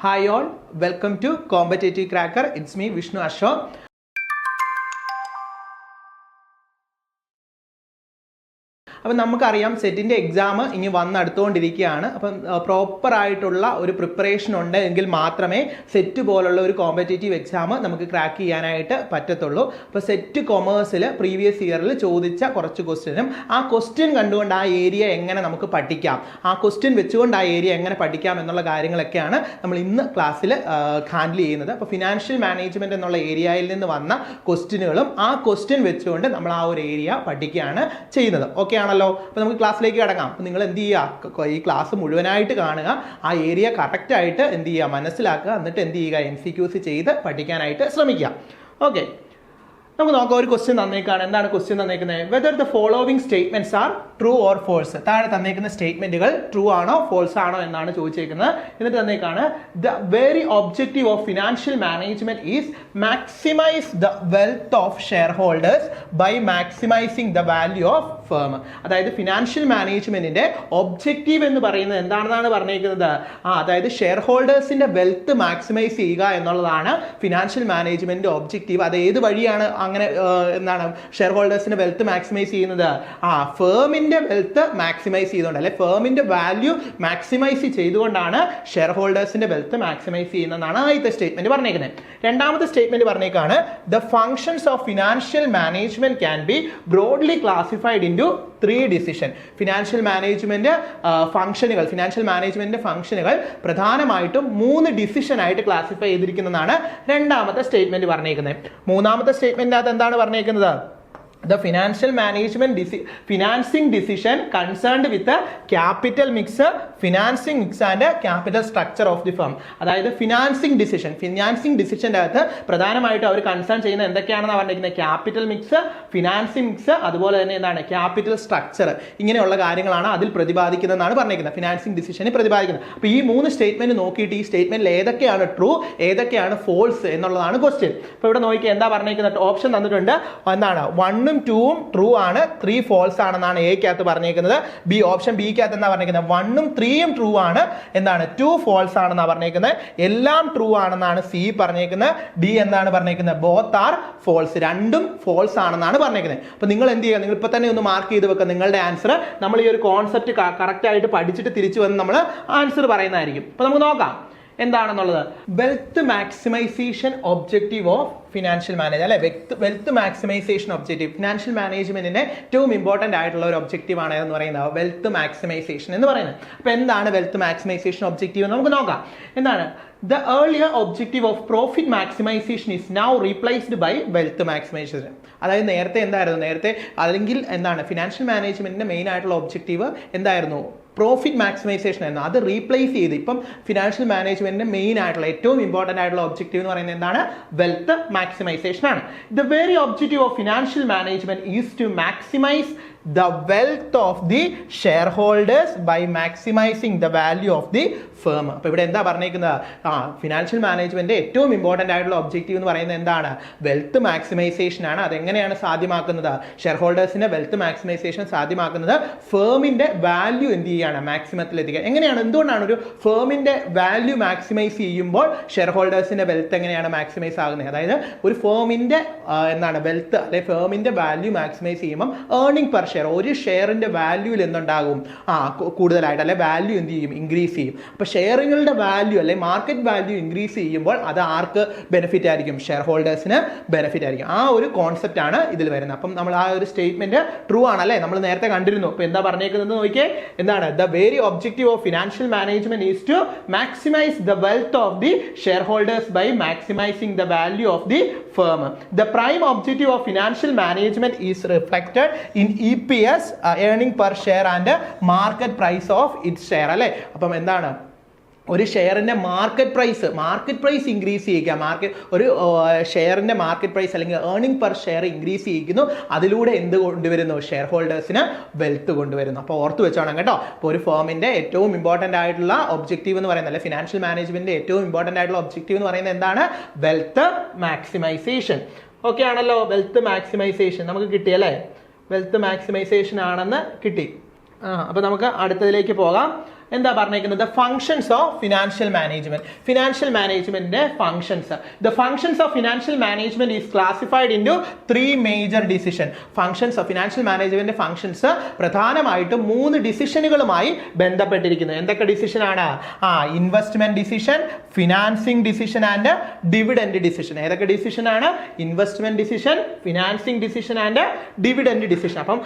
Hi all, welcome to Competitive Cracker. It's me Vishnu Ashok. അപ്പം നമുക്കറിയാം സെറ്റിന്റെ exam ഇനി വന്നടുത്തുകൊണ്ടിരിക്കുകയാണ് അപ്പം പ്രോപ്പറായിട്ടുള്ള ഒരു പ്രിപ്പറേഷൻ ഉണ്ട് എങ്കിൽ മാത്രമേ സെറ്റ് പോലുള്ള ഒരു കോമ്പറ്റേറ്റീവ് എക്സാം നമുക്ക് ക്രാക്ക് ചെയ്യാനായിട്ട് പറ്റത്തുള്ളൂ. അപ്പോൾ സെറ്റ് കൊമേഴ്സിൽ പ്രീവിയസ് ഇയറിൽ ചോദിച്ച കുറച്ച് ക്വസ്റ്റ്യനും ആ ക്വസ്റ്റ്യൻ കണ്ടുകൊണ്ട് ആ ഏരിയ എങ്ങനെ നമുക്ക് പഠിക്കാം? ആ ക്വസ്റ്റ്യൻ വെച്ചുകൊണ്ട് ആ ഏരിയ എങ്ങനെ പഠിക്കാം എന്നുള്ള കാര്യങ്ങളൊക്കെയാണ് നമ്മൾ ഇന്ന് ക്ലാസ്സിൽ ഹാൻഡിൽ ചെയ്യുന്നത്. അപ്പോൾ ഫിനാൻഷ്യൽ മാനേജ്മെന്റ് എന്നുള്ള ഏരിയയിൽ നിന്ന് വന്ന ക്വസ്റ്റ്യനുകളും ആ ക്വസ്റ്റ്യൻ വെച്ചുകൊണ്ട് നമ്മൾ ആ ഒരു ഏരിയ പഠിക്കുകയാണ് ചെയ്യുന്നത്. ഓക്കെ ആണല്ലോ? അപ്പോൾ നമുക്ക് ക്ലാസ്സിലേക്ക് കിടക്കാം. അപ്പോൾ നിങ്ങൾ എന്ത് ചെയ്യുക? ഈ ക്ലാസ് മുഴുവനായിട്ട് കാണുക. ആ ഏരിയ കറക്റ്റായിട്ട് എന്ത് ചെയ്യുക? മനസ്സിലാക്കുക. എന്നിട്ട് എന്ത് ചെയ്യുക? എം സി ക്യൂസ് ചെയ്ത് പഠിക്കാനായിട്ട് ശ്രമിക്കുക. ഓക്കെ നമുക്ക് നോക്കാം. ഒരു ക്വസ്റ്റ്യൻ തന്നേക്കാണ്. എന്താണ് question തന്നേക്കുന്നത് whether the following statements are true or false താഴെ തന്നേക്കുന്ന സ്റ്റേറ്റ്മെന്റുകൾ ട്രൂ ആണോ ഫോൾസ് ആണോ എന്നാണ് ചോദിച്ചേക്കുന്നത്. എന്നിട്ട് തന്നേക്കാണ് the very objective of financial management is maximise the wealth of share holders by maximising the value of firm അതായത് ഫിനാൻഷ്യൽ മാനേജ്മെന്റിന്റെ ഒബ്ജക്റ്റീവ് എന്ന് പറയുന്നത് എന്താണെന്നാണ് പറഞ്ഞിരിക്കുന്നത് ആ അതായത് ഷെയർ ഹോൾഡേഴ്സിന്റെ വെൽത്ത് മാക്സിമൈസ് ചെയ്യുക എന്നുള്ളതാണ് ഫിനാൻഷ്യൽ മാനേജ്മെന്റിന്റെ ഒബ്ജക്റ്റീവ് അത് ഏത് വഴിയാണ് അങ്ങനെ എന്താണ് ഷെയർ ഹോൾഡേഴ്സിന്റെ വെൽത്ത് മാക്സിമൈസ് ചെയ്യുന്നത്? ആ ഫേമിന്റെ വെൽത്ത് മാക്സിമൈസ് ചെയ്തുകൊണ്ട് അല്ലെ ഫേമിന്റെ വാല്യൂ മാക്സിമൈസ് ചെയ്തുകൊണ്ടാണ് ഷെയർ ഹോൾഡേഴ്സിന്റെ വെൽത്ത് മാക്സിമൈസ് ചെയ്യുന്നതാണ് ആദ്യത്തെ സ്റ്റേറ്റ്മെന്റ് പറഞ്ഞേക്കുന്നത്. രണ്ടാമത്തെ statement പറഞ്ഞേക്കാണ് the functions of financial management can be broadly classified into three decision financial management ഫംഗ്ഷനുകൾ ഫിനാൻഷ്യൽ മാനേജ്മെന്റ് ഫംഗ്ഷനുകൾ പ്രധാനമായിട്ടും മൂന്ന് ഡിസിഷനായിട്ട് ക്ലാസിഫൈ ചെയ്തിരിക്കുന്നതാണ് രണ്ടാമത്തെ സ്റ്റേറ്റ്മെന്റ് പറഞ്ഞേക്കുന്നത്. മൂന്നാമത്തെ സ്റ്റേറ്റ്മെന്റിനകത്ത് എന്താണ് പറഞ്ഞേക്കുന്നത്? The financial management DC financing decision concerned with capital mix financing mix and capital structure of the firm. അതായത് ഫിനാൻസിങ് ഡിസിഷൻ ഫിനാൻസിങ് ഡിസിഷന്റെ അകത്ത് പ്രധാനമായിട്ടും അവർ കൺസേൺ ചെയ്യുന്ന എന്തൊക്കെയാണെന്ന് പറഞ്ഞിരിക്കുന്നത് ക്യാപിറ്റൽ മിക്സ് ഫിനാൻസിങ് മിക്സ് അതുപോലെ തന്നെ എന്താണ്? ക്യാപിറ്റൽ സ്ട്രക്ചർ ഇങ്ങനെയുള്ള കാര്യങ്ങളാണ് അതിൽ പ്രതിപാദിക്കുന്നതെന്നാണ് പറഞ്ഞിരിക്കുന്നത്. ഫിനാൻസിങ് ഡിസിഷനെ പ്രതിപാദിക്കുന്നത്. അപ്പോൾ ഈ മൂന്ന് സ്റ്റേറ്റ്മെന്റ് നോക്കിയിട്ട് ഈ സ്റ്റേറ്റ്മെന്റിൽ ഏതൊക്കെയാണ് ട്രൂ ഏതൊക്കെയാണ് ഫോൾസ് എന്നുള്ളതാണ് ക്വസ്റ്റ്യൻ അപ്പോൾ ഇവിടെ നോക്കി എന്താ പറഞ്ഞിരിക്കുന്നത് ഓപ്ഷൻ തന്നിട്ടുണ്ട്. എന്താണ്? വണ്ണും ടൂവും ട്രൂ ആണ്. ത്രീ ഫോൾസ് ആണെന്നാണ് എക്കകത്ത് പറഞ്ഞേക്കുന്നത്. ബി ഓപ്ഷൻ ബി ബിക്കകത്ത് എന്താ പറഞ്ഞേക്കുന്നത്? വണ്ണും ത്രീയും ട്രൂ ആണ്. എന്താണ്? ടു ഫോൾസ് ആണെന്നാണ് പറഞ്ഞേക്കുന്നത്. എല്ലാം ട്രൂ ആണെന്നാണ് സി പറഞ്ഞേക്കുന്നത്. ഡി എന്താണ് പറഞ്ഞേക്കുന്നത്? ബോത്ത് ആർ ഫോൾസ് രണ്ടും ഫോൾസ് ആണെന്നാണ് പറഞ്ഞേക്കുന്നത്. അപ്പോൾ നിങ്ങൾ എന്ത് ചെയ്യുക? നിങ്ങൾ ഇപ്പൊ തന്നെ ഒന്ന് മാർക്ക് ചെയ്ത് വെക്കുക. നിങ്ങളുടെ ആൻസർ നമ്മൾ ഈ ഒരു കോൺസെപ്റ്റ് കറക്റ്റ് ആയിട്ട് പഠിച്ചിട്ട് തിരിച്ചു വന്ന് നമ്മൾ ആൻസർ പറയുന്നതായിരിക്കും. അപ്പോൾ നമുക്ക് നോക്കാം. എന്താണെന്നുള്ളത്? Wealth maximisation objective of financial manage അല്ലെ വെൽത്ത് മാക്സിമൈസേഷൻ ഒബ്ജക്റ്റീവ് ഫിനാൻഷ്യൽ മാനേജ്മെന്റിന്റെ ഏറ്റവും ഇമ്പോർട്ടന്റ് ആയിട്ടുള്ള ഒരു ഒബ്ജക്റ്റീവ് ആണ് എന്ന് പറയുന്നത്. വെൽത്ത് മാക്സിമൈസേഷൻ എന്ന് പറയുന്നത്. അപ്പോൾ എന്താണ് വെൽത്ത് മാക്സിമൈസേഷൻ ഒബ്ജക്റ്റീവ് എന്ന് നമുക്ക് നോക്കാം. എന്താണ്? The earlier objective of profit maximisation is now replaced by wealth maximisation അതായത് നേരത്തെ എന്തായിരുന്നു? നേരത്തെ അല്ലെങ്കിൽ എന്താണ്? ഫിനാൻഷ്യൽ മാനേജ്മെന്റിന്റെ മെയിൻ ആയിട്ടുള്ള ഒബ്ജക്റ്റീവ് എന്തായിരുന്നു? പ്രോഫിറ്റ് മാക്സിമൈസേഷൻ എന്ന അത് റീപ്ലേസ് ചെയ്ത്. ഇപ്പം ഫിനാൻഷ്യൽ മാനേജ്മെന്റിന്റെ മെയിൻ ആയിട്ടുള്ള ഏറ്റവും ഇമ്പോർട്ടന്റ് ആയിട്ടുള്ള ഒബ്ജക്റ്റീവ് എന്ന് പറയുന്നത് എന്താണ്? വെൽത്ത് മാക്സിമൈസേഷൻ ആണ്. The very objective of financial management is to maximise the wealth of the share holders by maximising the value of the firm അപ്പോൾ ഇവിടെ എന്താ പറഞ്ഞേക്കുന്നത്? ആ ഫിനാൻഷ്യൽ മാനേജ്മെന്റ് ഏറ്റവും ഇമ്പോർട്ടന്റ് ആയിട്ടുള്ള ഒബ്ജക്റ്റീവ് എന്ന് പറയുന്നത് എന്താണ്? വെൽത്ത് മാക്സിമൈസേഷൻ ആണ്. അതെങ്ങനെയാണ് സാധ്യമാക്കുന്നത്? ഷെയർ ഹോൾഡേഴ്സിന്റെ വെൽത്ത് മാക്സിമൈസേഷൻ സാധ്യമാക്കുന്നത് ഫേമിന്റെ വാല്യൂ എന്ത് ചെയ്യുകയാണ്? മാക്സിമത്തിൽ എത്തിക്കുക എങ്ങനെയാണ്? എന്തുകൊണ്ടാണ് ഒരു ഫേമിന്റെ വാല്യൂ മാക്സിമൈസ് ചെയ്യുമ്പോൾ ഷെയർ ഹോൾഡേഴ്സിന്റെ വെൽത്ത് എങ്ങനെയാണ് മാക്സിമൈസ് ആകുന്നത്? അതായത് ഒരു ഫേമിന്റെ എന്താണ്? വെൽത്ത് അല്ലെ ഫേമിന്റെ വാല്യൂ മാക്സിമൈസ് ചെയ്യുമ്പോൾ ഏർണിംഗ് പെർ ഷെയർ ഒരു ഷെയറിന്റെ വാല്യൂവിൽ എന്തുണ്ടാകും? ആ കൂടുതലായിട്ട് അല്ലെ വാല്യൂ എന്ത് ചെയ്യും? ഇൻക്രീസ് ചെയ്യും. അപ്പോൾ ഷെയറുകളുടെ വാല്യൂ അല്ലെ മാർക്കറ്റ് വാല്യൂ ഇൻക്രീസ് ചെയ്യുമ്പോൾ അത് ആർക്ക് ബെനിഫിറ്റ് ആയിരിക്കും? ഷെയർ ഹോൾഡേഴ്സിന് ബെനിഫിറ്റ് ആയിരിക്കും. ആ ഒരു കോൺസെപ്റ്റ് ആണ് ഇതിൽ വരുന്നത്. അപ്പം നമ്മൾ ആ ഒരു സ്റ്റേറ്റ്മെന്റ് ട്രൂ ആണ് അല്ലേ? നമ്മൾ നേരത്തെ കണ്ടിരുന്നു. അപ്പോൾ എന്താ പറഞ്ഞേക്കുന്നത് നോക്കിയേ? എന്താണ്? The very objective of financial management is to maximise the wealth of the share holders by maximising the value of the firm the prime objective of financial management is reflected in EPS, uh, S per per share and market price of its share അല്ലേ? അപ്പം എന്താണ്? ഒരു ഷെയറിന്റെ market price market price increase ചെയ്യുക. Market ഒരു ഷെയറിന്റെ market price അല്ലെങ്കിൽ earning per share increase ചെയ്യിക്കുന്നു. അതിലൂടെ എന്ത് കൊണ്ടുവരുന്നു? ഷെയർ ഹോൾഡേഴ്സിന് വെൽത്ത് കൊണ്ടുവരുന്നു. അപ്പോൾ ഓർത്ത് വെച്ചോണം കേട്ടോ. അപ്പോൾ ഒരു ഫേമിന്റെ ഏറ്റവും ഇമ്പോർട്ടന്റ് ആയിട്ടുള്ള ഒബ്ജക്റ്റീവ് എന്ന് പറയുന്നത് അല്ലെ ഫിനാൻഷ്യൽ മാനേജ്മെന്റിന്റെ ഏറ്റവും ഇമ്പോർട്ടന്റ് ആയിട്ടുള്ള ഒബ്ജക്റ്റീവ് എന്ന് പറയുന്നത് എന്താണ്? വെൽത്ത് മാക്സിമൈസേഷൻ ഓക്കെ ആണല്ലോ വെൽത്ത് മാക്സിമൈസേഷൻ നമുക്ക് കിട്ടിയല്ലേ വെൽത്ത് മാക്സിമൈസേഷൻ ആണെന്ന് കിട്ടി. അപ്പോൾ നമുക്ക് അടുത്തതിലേക്ക് പോകാം. എന്താ പറഞ്ഞേക്കുന്നത്? Functions of financial management financial മാനേജ്മെന്റിന്റെ functions the functions of financial management is classified in three major decision functions of financial management functions പ്രധാനമായിട്ടും മൂന്ന് ഡിസിഷനുകളുമായി ബന്ധപ്പെട്ടിരിക്കുന്നു. എന്തൊക്കെ ഡിസിഷൻ ആണ്? ആ investment decision financing decision and dividend decision ഏതൊക്കെ ഡിസിഷൻ ആണ്? Investment decision financing decision and dividend decision അപ്പം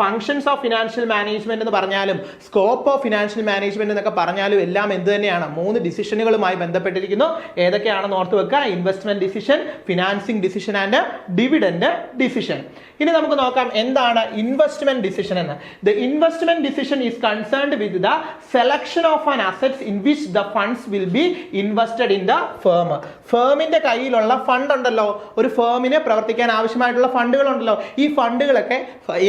ഫങ്ഷൻസ് ഓഫ് ഫിനാൻഷ്യൽ മാനേജ്മെന്റ് എന്ന് പറഞ്ഞാലും സ്കോപ്പ് ഓഫ് ഫിനാൻഷ്യൽ മാനേജ്മെന്റ് എന്നൊക്കെ പറഞ്ഞാലും എല്ലാം എന്ത് തന്നെയാണ്? മൂന്ന് ഡിസിഷനുകളുമായി ബന്ധപ്പെട്ടിരിക്കുന്നു. ഏതൊക്കെയാണെന്ന് ഓർത്ത് വെക്കുക? Investment decision financing decision and dividend decision ഇനി നമുക്ക് നോക്കാം എന്താണ് ഇൻവെസ്റ്റ്മെന്റ് ഡിസിഷൻ എന്ന്. The investment decision is concerned with the selection of an assets in which the funds will be invested in the firm ഫേമിന്റെ കയ്യിലുള്ള ഫണ്ട് ഉണ്ടല്ലോ. ഒരു ഫേമിന് പ്രവർത്തിക്കാൻ ആവശ്യമായിട്ടുള്ള ഫണ്ടുകൾ ഉണ്ടല്ലോ. ഈ ഫണ്ടുകളൊക്കെ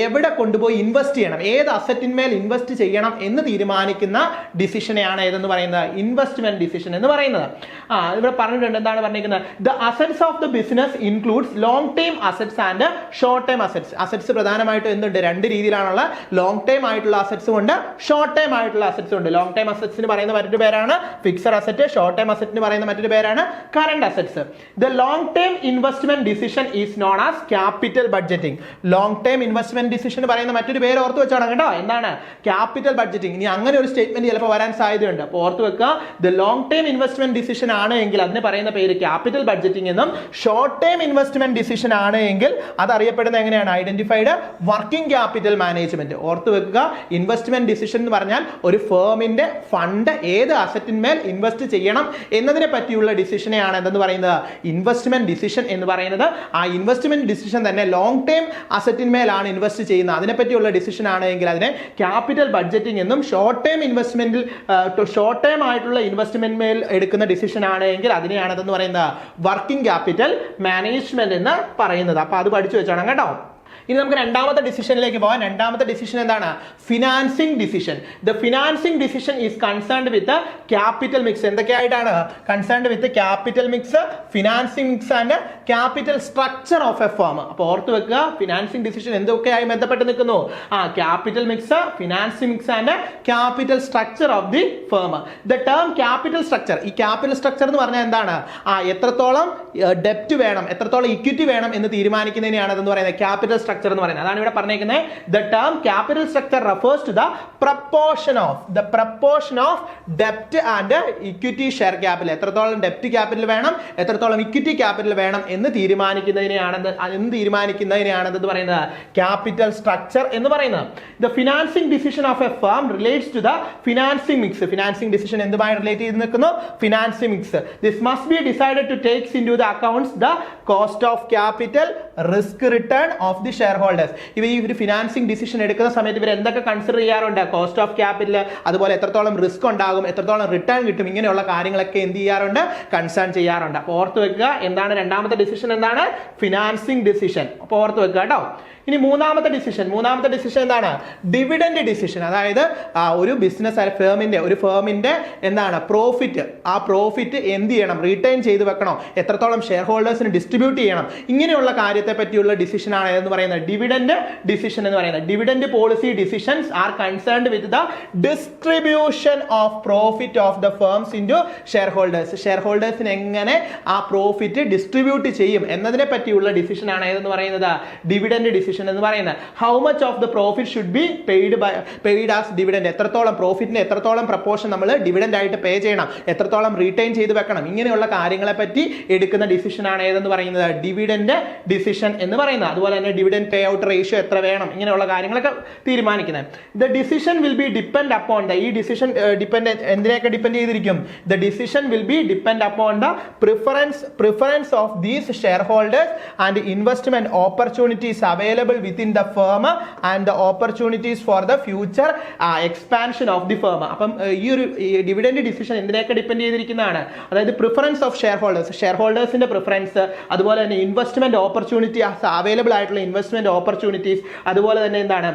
എവിടെ കൊണ്ടുപോയി ഇൻവെസ്റ്റ് ചെയ്യണം? ഏത് അസറ്റിന്മേൽ ഇൻവെസ്റ്റ് ചെയ്യണം എന്ന് തീരുമാനിക്കുന്ന ഡിസിഷനെയാണ് ഏതെന്ന് പറയുന്നത്? ഇൻവെസ്റ്റ്മെന്റ് ഡിസിഷൻ എന്ന് പറയുന്നത്. ആ ഇവിടെ പറഞ്ഞിട്ടുണ്ട് എന്താണ് പറഞ്ഞിരിക്കുന്നത്? The assets of the business includes long time assets and short time assets assets പ്രധാനമായിട്ടും എന്തുണ്ട്? രണ്ട് രീതിയിലാണുള്ള ലോങ് ടൈം ആയിട്ടുള്ള അസറ്റ്സും ഉണ്ട് ഷോർട്ട് ടൈം ആയിട്ടുള്ള അസറ്റ്സും ഉണ്ട്. ലോങ് ടൈം അസറ്റ്സിന് പറയുന്ന മറ്റൊരു പേരാണ് ഫിക്സഡ് അസറ്റ് ഷോർട്ട് ടൈം അസറ്റിന് പറയുന്ന മറ്റൊരു പേരാണ് current assets the long time investment decision is known as capital budgeting long time investment decision പറയുന്ന മറ്റൊരു പേര് ഓർത്ത് വെച്ചോണം കേട്ടോ. എന്താണ്? ക്യാപിറ്റൽ ബഡ്ജറ്റിംഗ് ഇനി അങ്ങനെ ഒരു സ്റ്റേറ്റ്മെന്റ് ചിലപ്പോൾ വരാൻ സാധ്യതയുണ്ട്. അപ്പോൾ ഓർത്ത് വെക്കുക the long time investment decision ആണ് എങ്കിൽ അതിന് പറയുന്ന പേര് ക്യാപിറ്റൽ ബഡ്ജറ്റിംഗ് എന്നും ഷോർട്ട് ടൈം ഇൻവെസ്റ്റ്മെന്റ് ഡിസിഷൻ ആണ് എങ്കിൽ അത് അറിയപ്പെടുന്നത് എങ്ങനെയാണ്? ഐഡന്റിഫൈഡ് വർക്കിംഗ് ക്യാപിറ്റൽ മാനേജ്മെന്റ് ഓർത്ത് വെക്കുക ഇൻവെസ്റ്റ്മെന്റ് ഡിസിഷൻ എന്ന് പറഞ്ഞാൽ ഒരു ഫേമിന്റെ ഫണ്ട് ഏത് അസറ്റിന്മേൽ ഇൻവെസ്റ്റ് ചെയ്യണം എന്നതിനെ പറ്റിയുള്ള ഡിസിഷനെയാണ് എന്തെന്ന് പറയുന്നത്? ഇൻവെസ്റ്റ്മെന്റ് ഡിസിഷൻ എന്ന് പറയുന്നത്. ആ ഇൻവെസ്റ്റ്മെന്റ് ഡിസിഷൻ തന്നെ ലോങ് ടൈം അസറ്റിന്മേലാണ് ഇൻവെസ്റ്റ് ചെയ്യുന്നത്. അതിനെപ്പറ്റിയുള്ള ഡിസിഷൻ ആണെങ്കിൽ അതിനെ ക്യാപിറ്റൽ ബഡ്ജറ്റിംഗ് എന്നും ഷോർട്ട് ടൈം ഇൻവെസ്റ്റ്മെന്റിൽ ഷോർട്ട് ടേം ആയിട്ടുള്ള ഇൻവെസ്റ്റ്മെന്റ് മേൽ എടുക്കുന്ന ഡിസിഷൻ ആണ് എങ്കിൽ അതിനെയാണ് അതെന്ന് പറയുന്നത് വർക്കിംഗ് ക്യാപിറ്റൽ മാനേജ്മെന്റ് എന്ന് പറയുന്നത്. അപ്പൊ അത് പഠിച്ചു വെച്ചാണ് കേട്ടോ. ഇനി നമുക്ക് രണ്ടാമത്തെ ഡിസിഷനിലേക്ക് പോകാം. രണ്ടാമത്തെ ഡിസിഷൻ എന്താണ്? Financing decision the financing decision is concerned with capital mix എന്തൊക്കെയായിട്ടാണ്? Concerned with capital mix financing mix and capital structure of a firm അപ്പോൾ ഓർത്ത് വെക്കുക ഫിനാൻസിങ് ഡിസിഷൻ എന്തൊക്കെയായി ബന്ധപ്പെട്ട് നിൽക്കുന്നു? ആ capital mix financing mix and capital structure of the firm the term capital structure ഈ capital structure എന്ന് പറഞ്ഞാൽ എന്താണ്? ആ എത്രത്തോളം ഡെപ്റ്റ് വേണം എത്രത്തോളം ഇക്വിറ്റി വേണം എന്ന് തീരുമാനിക്കുന്നതിനെയാണ് അതെന്ന് പറയുന്നത്. ക്യാപിറ്റൽ സ്ട്രക്ചർ എന്ന് പറയുന്നത്. അതാണ് ഇവിടെ പറഞ്ഞേക്കുന്നത്. The term capital structure refers to the proportion of the proportion of ഡെപ്റ്റ് and equity share capital എത്രത്തോളം ഡെപ്റ്റ് ക്യാപിറ്റൽ വേണം എത്രത്തോളം ഇക്വിറ്റി ക്യാപിറ്റൽ വേണം എന്ന് തീരുമാനിക്കുന്നതിനെയാണ് എന്ന് തീരുമാനിക്കുന്നതിനെയാണ് എന്ന് പറയുന്നത്. ക്യാപിറ്റൽ സ്ട്രക്ചർ എന്ന് പറയുന്നത്. The financing decision of a firm relates to the financing mix financing decision എന്തുമായി relate ചെയ്ത് നിൽക്കുന്നു? Financing mix this must be decided to takes into the accounts the cost of capital risk return of the share holders ഇവ ഈ ഒരു financing decision എടുക്കുന്ന സമയത്ത് ഇവർ എന്തൊക്കെ consider ചെയ്യാറുണ്ട്? കോസ്റ്റ് ഓഫ് ക്യാപിറ്റൽ അതുപോലെ എത്രത്തോളം റിസ്ക് ഉണ്ടാകും എത്രത്തോളം റിട്ടേൺ കിട്ടും ഇങ്ങനെയുള്ള കാര്യങ്ങളൊക്കെ എന്ത് ചെയ്യാറുണ്ട്? കൺസേൺ ചെയ്യാറുണ്ട്. അപ്പോൾ ഓർത്ത് വെക്കുക എന്താണ് രണ്ടാമത്തെ ഡിസിഷൻ എന്താണ്? ഫിനാൻസിങ് ഡിസിഷൻ അപ്പോൾ ഓർത്ത് വെക്കുക കേട്ടോ. ഇനി മൂന്നാമത്തെ ഡിസിഷൻ മൂന്നാമത്തെ ഡിസിഷൻ എന്താണ്? ഡിവിഡൻഡ് ഡിസിഷൻ അതായത് ഒരു ബിസിനസ് ഫേമിന്റെ ഒരു ഫേമിന്റെ എന്താണ്? പ്രോഫിറ്റ് ആ പ്രോഫിറ്റ് എന്ത് ചെയ്യണം? റീറ്റെയിൻ ചെയ്ത് വെക്കണോ? എത്രത്തോളം ഷെയർ ഹോൾഡേഴ്സിന് ഡിസ്ട്രിബ്യൂട്ട് ചെയ്യണം? ഇങ്ങനെയുള്ള കാര്യത്തെ പറ്റിയുള്ള ഡിസിഷനാണ് എന്ന് പറയുന്നത്? ഡിവിഡൻഡ് ഡിസിഷൻ എന്ന് പറയുന്നത്. Dividend policy decisions are concerned with the distribution of profit of the firms into share holders share ഹോൾഡേഴ്സിന് എങ്ങനെ ആ പ്രോഫിറ്റ് ഡിസ്ട്രിബ്യൂട്ട് ചെയ്യും എന്നതിനെ പറ്റിയുള്ള ഡിസിഷൻ ആണ് ഏതെന്ന് പറയുന്നത്? ഡിവിഡൻഡ് ഡിസിഷൻ എന്ന് പറയുന്നത്. How much of the profit should be paid by paid as dividend എത്രത്തോളം പ്രോഫിറ്റിന് എത്രത്തോളം പ്രപ്പോർഷൻ നമ്മൾ ഡിവിഡൻഡ് ആയിട്ട് പേ ചെയ്യണം? എത്രത്തോളം റീറ്റെയിൻ ചെയ്ത് വെക്കണം? ഇങ്ങനെയുള്ള കാര്യങ്ങളെ പറ്റി എടുക്കുന്ന ഡിസിഷൻ ആണ് ഏതെന്ന് പറയുന്നത്? ഡിവിഡൻഡ് ഡിസിഷൻ എന്ന് പറയുന്നത്. അതുപോലെ തന്നെ ഡിവിഡൻഡ് പേ ഔട്ട് റേഷ്യോ എത്ര വേണം ഇങ്ങനെയുള്ള കാര്യങ്ങളൊക്കെ തീരുമാനിക്കുന്നത്. The decision will be depend upon the ഈ ഡിസിഷൻ ഡിപ്പെൻഡ് എന്തിനെയൊക്കെ ഡിപ്പെൻഡ് ചെയ്തിരിക്കും? The decision will be depend upon the preference preference of these share holders and investment opportunities available within the firm and the opportunities for the future expansion of the firm അപ്പം ഈ ഒരു dividend decision എന്തിനെയൊക്കെ depend ചെയ്തിരിക്കുന്നതാണ്? അതായത് preference of share holders share ഹോൾഡേഴ്സിന്റെ preference അതുപോലെ തന്നെ investment opportunity available ആയിട്ടുള്ള investment opportunities അതുപോലെ തന്നെ എന്താണ്?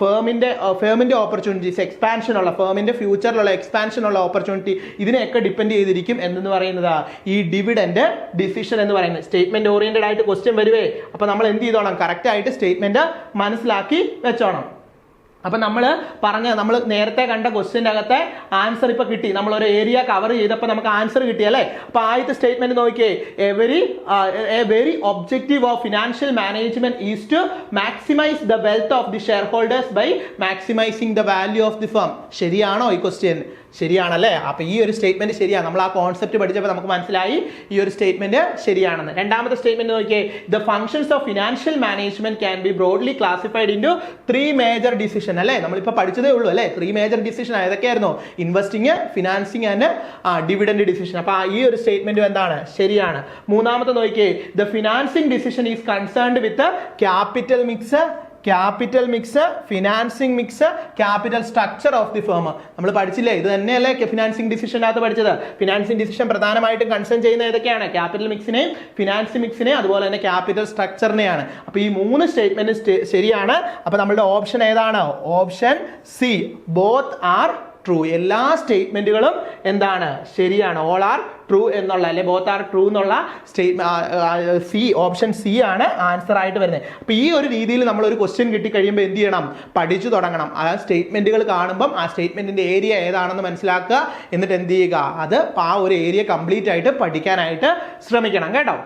ഫേമിന്റെ ഫേമിന്റെ ഓപ്പർച്യൂണിറ്റീസ് എക്സ്പാൻഷൻ ഉള്ള ഫേമിന്റെ ഫ്യൂച്ചറിലുള്ള എക്സ്പാൻഷൻ ഉള്ള ഓപ്പർച്യൂണിറ്റി ഇതിനെയൊക്കെ ഡിപ്പെൻഡ് ചെയ്തിരിക്കും എന്ന് പറയുന്നത്? ഈ ഡിവിഡൻഡ് ഡിസിഷൻ എന്ന് പറയുന്നത്. സ്റ്റേറ്റ്മെന്റ് ഓറിയന്റഡ് ആയിട്ട് ക്വസ്റ്റ്യൻ വരുവേ. അപ്പോൾ നമ്മൾ എന്ത് ചെയ്തോണം? കറക്റ്റ് ആയിട്ട് സ്റ്റേറ്റ്മെന്റ് മനസ്സിലാക്കി വെച്ചോണം. അപ്പൊ നമ്മൾ പറഞ്ഞ നമ്മൾ നേരത്തെ കണ്ട ക്വസ്റ്റ്യന്റെ അകത്തെ ആൻസർ ഇപ്പോൾ കിട്ടി. നമ്മൾ ഒരു ഏരിയ കവർ ചെയ്തപ്പോൾ നമുക്ക് ആൻസർ കിട്ടി അല്ലേ? അപ്പൊ ആദ്യത്തെ സ്റ്റേറ്റ്മെന്റ് നോക്കിയേ. Every very a very objective of financial management is to maximise the wealth of the share holders by maximising the value of the firm ശരിയാണോ ഈ ക്വസ്റ്റ്യൻ ശരിയാണല്ലേ? അപ്പൊ ഈ ഒരു സ്റ്റേറ്റ്മെന്റ് ശരിയാണ്. നമ്മൾ ആ കോൺസെപ്റ്റ് പഠിച്ചപ്പോൾ നമുക്ക് മനസ്സിലായി ഈ ഒരു സ്റ്റേറ്റ്മെന്റ് ശരിയാണെന്ന്. രണ്ടാമത്തെ സ്റ്റേറ്റ്മെന്റ് നോക്കിയേ. The functions of financial management can be broadly classified in three major decision അല്ലേ? നമ്മളിപ്പോൾ പഠിച്ചതേ ഉള്ളൂ അല്ലേ? Three major decision ഏതൊക്കെയായിരുന്നു? Investing financing and dividend decision അപ്പൊ ഈ ഒരു സ്റ്റേറ്റ്മെന്റ് എന്താണ്? ശരിയാണ്. മൂന്നാമത്തെ നോക്കിയേ. The financing decision is concerned with capital mix capital mix financing mix capital structure of the firm നമ്മൾ പഠിച്ചില്ലേ? ഇത് തന്നെയല്ലേ ഫിനാൻസിങ് ഡിസിഷനകത്ത് പഠിച്ചത്. ഫിനാൻസിങ് ഡിസിഷൻ പ്രധാനമായിട്ടും കൺസേൺ ചെയ്യുന്ന ഏതൊക്കെയാണ്? ക്യാപിറ്റൽ മിക്സിനെയും ഫിനാൻസിങ് മിക്സിനെയും അതുപോലെ തന്നെ ക്യാപിറ്റൽ സ്ട്രക്ചറിനെയാണ് അപ്പോൾ ഈ മൂന്ന് സ്റ്റേറ്റ്മെന്റ് ശരിയാണ്. അപ്പോൾ നമ്മളുടെ ഓപ്ഷൻ ഏതാണ്? Option C both are true എല്ലാ സ്റ്റേറ്റ്മെന്റുകളും എന്താണ്? ശരിയാണ്. ഓൾ ആർ ട്രൂ എന്നുള്ള അല്ലെ ബോത്ത് ആർ ട്രൂ എന്നുള്ള സ്റ്റേറ്റ് സി ഓപ്ഷൻ സി ആണ് ആൻസർ ആയിട്ട് വരുന്നത്. അപ്പോൾ ഈ ഒരു രീതിയിൽ നമ്മൾ ഒരു ക്വസ്റ്റ്യൻ കിട്ടി കഴിയുമ്പോൾ എന്ത് ചെയ്യണം? പഠിച്ചു തുടങ്ങണം. ആ സ്റ്റേറ്റ്മെന്റുകൾ കാണുമ്പം ആ സ്റ്റേറ്റ്മെന്റിന്റെ ഏരിയ ഏതാണെന്ന് മനസ്സിലാക്കുക. എന്നിട്ട് എന്ത് ചെയ്യുക? അത് ആ ഒരു ഏരിയ കംപ്ലീറ്റ് ആയിട്ട് പഠിക്കാനായിട്ട് ശ്രമിക്കണം. കേട്ടോ?